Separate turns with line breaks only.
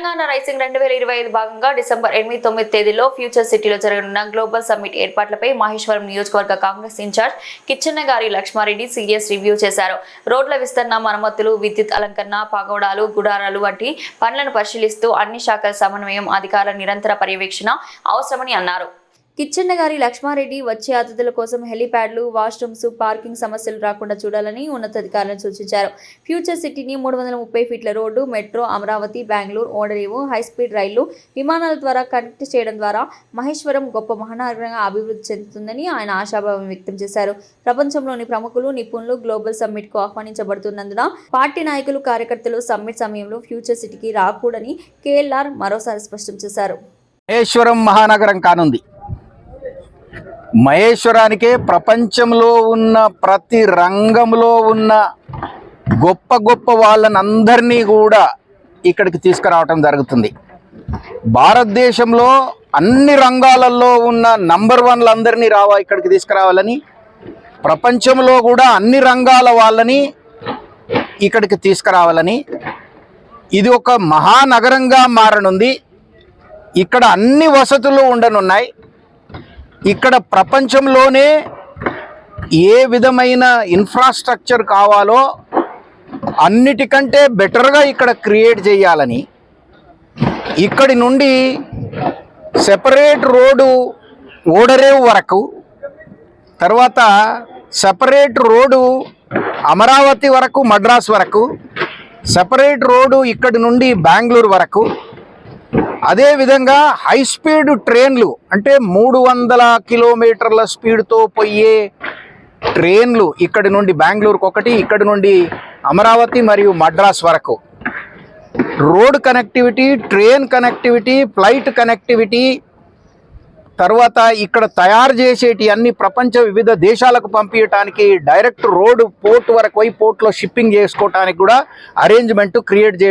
Telangana raising రెండు వేల ఇరవై ఐదు భాగంగా డిసెంబర్ ఎనిమిది తొమ్మిది తేదీలో ఫ్యూచర్ సిటీలో జరగనున్న గ్లోబల్ సమ్మిట్ ఏర్పాట్లపై మహేశ్వరం నియోజకవర్గ కాంగ్రెస్ ఇన్ఛార్జ్ కిచ్చెన్న గారి లక్ష్మారెడ్డి సీరియస్ రివ్యూ చేశారు. రోడ్ల విస్తరణ మరమ్మతులు విద్యుత్ అలంకరణ పగోడాలు గుడారాలు వంటి పనులను పరిశీలిస్తూ అన్ని శాఖల సమన్వయం అధికారుల నిరంతర పర్యవేక్షణ అవసరమని అన్నారు. కిచ్చెన్న గారి లక్ష్మారెడ్డి వచ్చే అతిథుల కోసం హెలీప్యాడ్లు వాష్రూమ్స్ పార్కింగ్ సమస్యలు రాకుండా చూడాలని ఉన్నతాధికారులను సూచించారు. ఫ్యూచర్ సిటీని మూడు వందల ముప్పై ఫీట్ల రోడ్డు మెట్రో అమరావతి బెంగళూరు ఓడరేవు హైస్పీడ్ రైళ్ళు విమానాల ద్వారా కనెక్ట్ చేయడం ద్వారా మహేశ్వరం గొప్ప మహానగరంగా అభివృద్ధి చెందుతుందని ఆయన ఆశాభావం వ్యక్తం చేశారు. ప్రపంచంలోని ప్రముఖులు నిపుణులు గ్లోబల్ సమ్మిట్కు ఆహ్వానించబడుతున్నందున పార్టీ నాయకులు కార్యకర్తలు సమ్మిట్ సమయంలో ఫ్యూచర్ సిటీకి రాకూడని కేఎల్ఆర్ మరోసారి స్పష్టం చేశారు.
మహేశ్వరం మహానగరం కానుంది. మహేశ్వరానికే ప్రపంచంలో ఉన్న ప్రతి రంగంలో ఉన్న గొప్ప గొప్ప వాళ్ళని అందరినీ కూడా ఇక్కడికి తీసుకురావటం జరుగుతుంది. భారతదేశంలో అన్ని రంగాలలో ఉన్న నంబర్ వన్లందరినీ రావా ఇక్కడికి తీసుకురావాలని ప్రపంచంలో కూడా అన్ని రంగాల వాళ్ళని ఇక్కడికి తీసుకురావాలని. ఇది ఒక మహానగరంగా మారనుంది. ఇక్కడ అన్ని వసతులు ఉండనున్నాయి. ఇక్కడ ప్రపంచంలోనే ఏ విధమైన ఇన్ఫ్రాస్ట్రక్చర్ కావాలో అన్నిటికంటే బెటర్గా ఇక్కడ క్రియేట్ చేయాలని. ఇక్కడి నుండి సెపరేట్ రోడ్డు ఓడరేవు వరకు తర్వాత సెపరేట్ రోడ్డు అమరావతి వరకు మద్రాస్ వరకు సెపరేట్ రోడ్డు ఇక్కడి నుండి బెంగళూరు వరకు అదేవిధంగా హై స్పీడ్ ట్రైన్లు అంటే మూడు వందల కిలోమీటర్ల స్పీడ్తో పోయే ట్రైన్లు ఇక్కడి నుండి బెంగళూరుకు ఒకటి ఇక్కడి నుండి అమరావతి మరియు మద్రాస్ వరకు. Road connectivity train connectivity flight connectivity తర్వాత ఇక్కడ తయారు చేసేటి అన్ని ప్రపంచ వివిధ దేశాలకు పంపించడానికి డైరెక్ట్ రోడ్ పోర్ట్ వరకు పోయి పోర్ట్లో షిప్పింగ్ చేసుకోవటానికి కూడా అరేంజ్మెంట్ క్రియేట్ చే